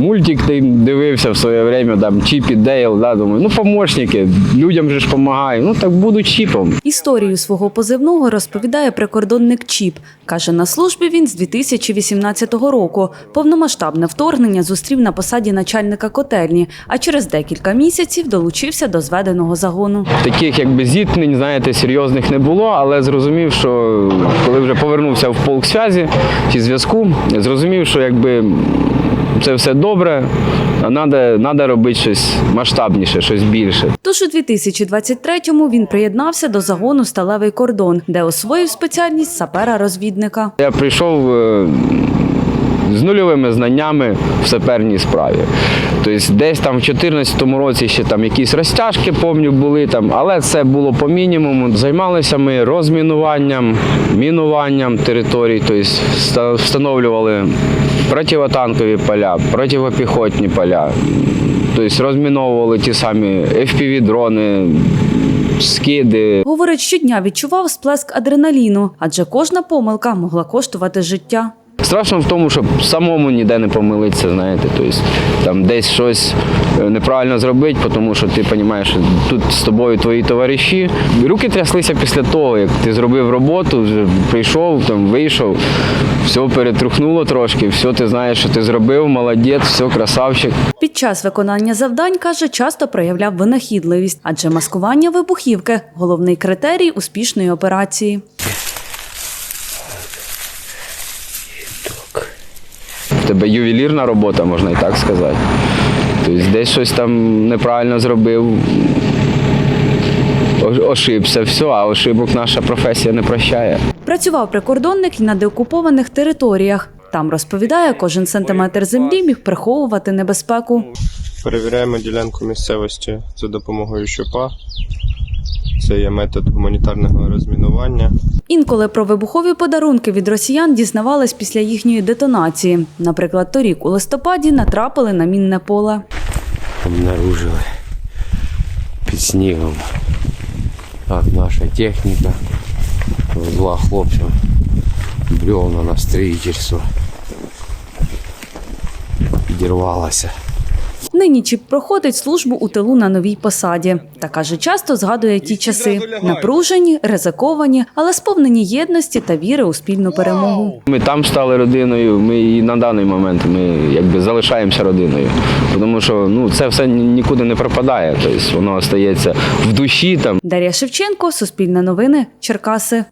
мультик ти дивився в своє время, там Чіп і Дейл, да, думаю, ну помощники, людям же ж допомагаю. Ну так буду чіпом. Історію свого позивного розповідає прикордонник Чіп. Каже, на службі він з 2018 року. Повномасштабне вторгнення зустрів на посаді начальника котельні, а через декілька місяців долучився до зведеного загону. Таких якби зіткнень, знаєте, серйозних не було, але зрозумів, що коли вже повернувся в полк связі чи зв'язку, зрозумів, що якби це все добре, а треба робити щось масштабніше, щось більше. Тож у 2023-му він приєднався до загону Сталевий кордон, де освоїв спеціальність сапера-розвідника. Я прийшов е, з нульовими знаннями в саперній справі. Тобто десь там в 2014 році ще там якісь розтяжки, пам'ятаю, були там, але це було по мінімуму. Займалися ми розмінуванням, мінуванням територій, тобто встановлювали противотанкові поля, противопіхотні поля. Тобто розміновували ті самі FPV-дрони, скиди, Говорить, щодня відчував сплеск адреналіну, адже кожна помилка могла коштувати життя. Страшно в тому, щоб самому ніде не помилитися, знаєте, тобто там десь щось е, неправильно зробити, тому що ти розумієш, що тут з тобою твої товариші. Руки тряслися після того, як ти зробив роботу, вже прийшов, там вийшов, все перетрухнуло трошки, все ти знаєш, що ти зробив, молодець, все, красавчик. Під час виконання завдань, каже, часто проявляв винахідливість, адже маскування вибухівки головний критерій успішної операції. Тебе ювелірна робота, можна і так сказати. Тобто десь щось там неправильно зробив, ошибся, все, а ошибок наша професія не прощає. Працював прикордонник і на деокупованих територіях. Там розповідає, кожен сантиметр землі міг приховувати небезпеку. Перевіряємо ділянку місцевості за допомогою щопа. Це є метод гуманітарного розмінування. Інколи про вибухові подарунки від росіян дізнавались після їхньої детонації. Наприклад, торік у листопаді натрапили на мінне поле. обнаружили під снігом. Так, наша техніка везла хлопцям бревна на строїтельство. Підірвалася. Нині Чіп проходить службу у тилу на новій посаді. Та каже, часто згадує ті часи напружені, ризиковані, але сповнені єдності та віри у спільну перемогу. Ми там стали родиною, ми і на даний момент ми якби залишаємося родиною. Тому що ну, це все нікуди не пропадає. Тобто воно остається в душі там. Дар'я Шевченко, Суспільне новини, Черкаси.